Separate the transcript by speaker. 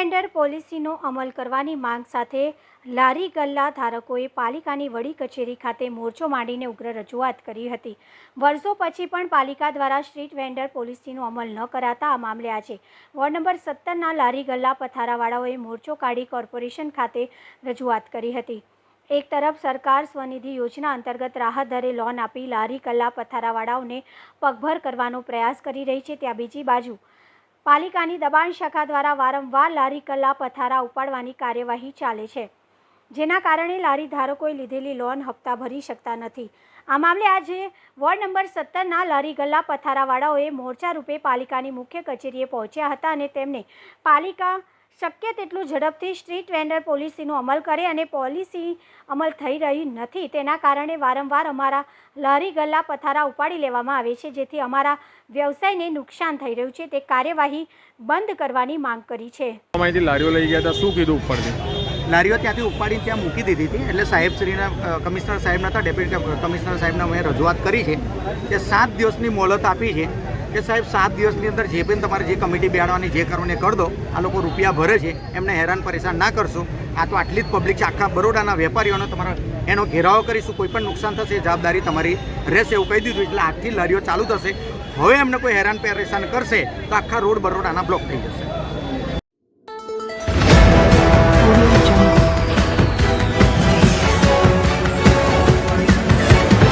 Speaker 1: પોલિસીનો અમલ કરવાની માંગ સાથે લારી ગલ્લા ધારકોએ પાલિકાની વડી કચેરી ખાતે મોરચો માંડીને ઉગ્ર રજૂઆત કરી હતી. વર્ષો પછી પણ પાલિકા દ્વારા સ્ટ્રીટ વેન્ડર પોલિસીનો અમલ ન કરાતા આ મામલે આજે વોર્ડ નંબર સત્તરના લારી ગલ્લા પથારાવાળાઓએ મોરચો કાઢી કોર્પોરેશન ખાતે રજૂઆત કરી હતી. એક તરફ સરકાર સ્વનિધિ યોજના અંતર્ગત રાહત દરે લોન આપી લારી ગલ્લા પથારાવાળાઓને પગભર કરવાનો પ્રયાસ કરી રહી છે, ત્યાં બીજી બાજુ પાલિકાની દબાણ શાખા દ્વારા વારંવાર લારી કલ્લા પથારા ઉપાડવાની કાર્યવાહી ચાલે છે. જેના કારણે લારી ધારકોએ લીધેલી લોન હપ્તા ભરી શકતા નથી. આ મામલે આજે વોર્ડ નંબર સત્તરના લારી ગલ્લા પથારાવાળાઓએ મોરચા રૂપે પાલિકાની મુખ્ય કચેરીએ પહોંચ્યા હતા અને તેમને પાલિકા શક્ય તેટલું ઝડપથી સ્ટ્રીટ વેન્ડર પોલિસીનો અમલ કરે અને પોલિસી અમલ થઈ રહી નથી તેના કારણે વારંવાર અમારા લારી ગલ્લા પથારા ઉપાડી લેવામાં આવે છે જેથી અમારા વ્યવસાયને નુકસાન થઈ રહ્યું છે. તે કાર્યવાહી બંધ કરવાની માંગ કરી છે.
Speaker 2: અમારી લારીઓ લઈ ગયા હતા શું કીધું ઉપરથી?
Speaker 3: લારીઓ ત્યાંથી ઉપાડીને ત્યાં મૂકી દીધી હતી એટલે સાહેબશ્રીના અ, કમિશનર સાહેબના હતા ડેપ્યુટી કમિશનર સાહેબને મેં રજૂઆત કરી છે કે સાત દિવસની મોહલત આપી છે કે સાહેબ, સાત દિવસની અંદર જે પણ તમારે જે કમિટી બેહાડવાની, જે કરવાની કરી દો, આ લોકો રૂપિયા ભરે છે, એમને હેરાન પરેશાન ના કરશો. આ તો આટલી જ પબ્લિક છે. આખા બરોડાના વેપારીઓનો તમારા એનો ઘેરાવો કરીશું, કોઈ પણ નુકસાન થશે, જવાબદારી તમારી રહેશે એવું કહી દીધું. એટલે આજથી લારીઓ ચાલુ થશે. હવે એમને કોઈ હેરાન પરેશાન કરશે, તો આખા રોડ બરોડાના બ્લોક થઈ જશે.